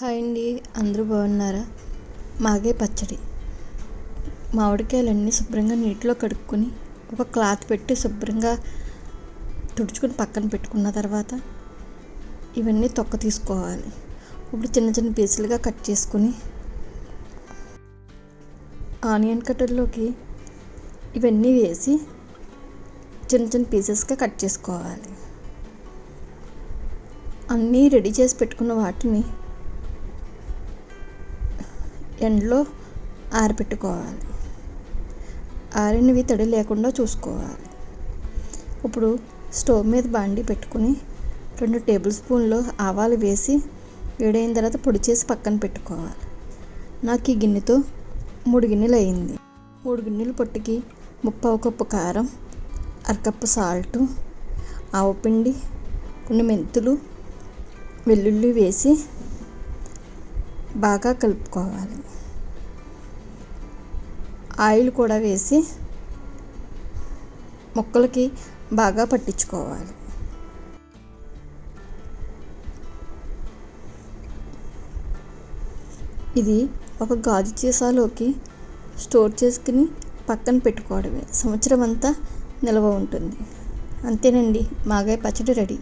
Hi అండి అందరూ బాగున్నారా? మాగే పచ్చడి. మామిడికాయలన్నీ శుభ్రంగా నీటిలో కడుక్కొని ఒక క్లాత్ పెట్టి శుభ్రంగా తుడుచుకొని పక్కన పెట్టుకున్న తర్వాత ఇవన్నీ తొక్క తీసుకోవాలి. ఇప్పుడు చిన్న చిన్న పీసులుగా కట్ చేసుకొని ఆనియన్ కట్టర్లోకి ఇవన్నీ వేసి చిన్న చిన్న పీసెస్గా కట్ చేసుకోవాలి. అన్నీ రెడీ చేసి పెట్టుకున్న వాటిని ఎండలో ఆరబెట్టుకోవాలి ఆరినవి తడి లేకుండా చూసుకోవాలి. ఇప్పుడు స్టవ్ మీద బాండి పెట్టుకుని రెండు టేబుల్ స్పూన్లు ఆవాలు వేసి వేడైన తర్వాత పొడి చేసి పక్కన పెట్టుకోవాలి. నాకు ఈ గిన్నెతో మూడు గిన్నెలు అయింది. మూడు గిన్నెలు పొట్టికి ముప్పావు కప్పు కారం అరకప్పు సాల్టు ఆవపిండి కొన్ని మెంతులు వెల్లుల్లి వేసి బాగా కలుపుకోవాలి. ఆయిల్ కూడా వేసి ముక్కలకి బాగా పట్టించుకోవాలి. ఇది ఒక గాజు సీసాలోకి స్టోర్ చేసుకుని పక్కన పెట్టుకోవడమే. సంవత్సరం అంతా నిల్వ ఉంటుంది. అంతేనండి మాగాయ పచ్చడి రెడీ.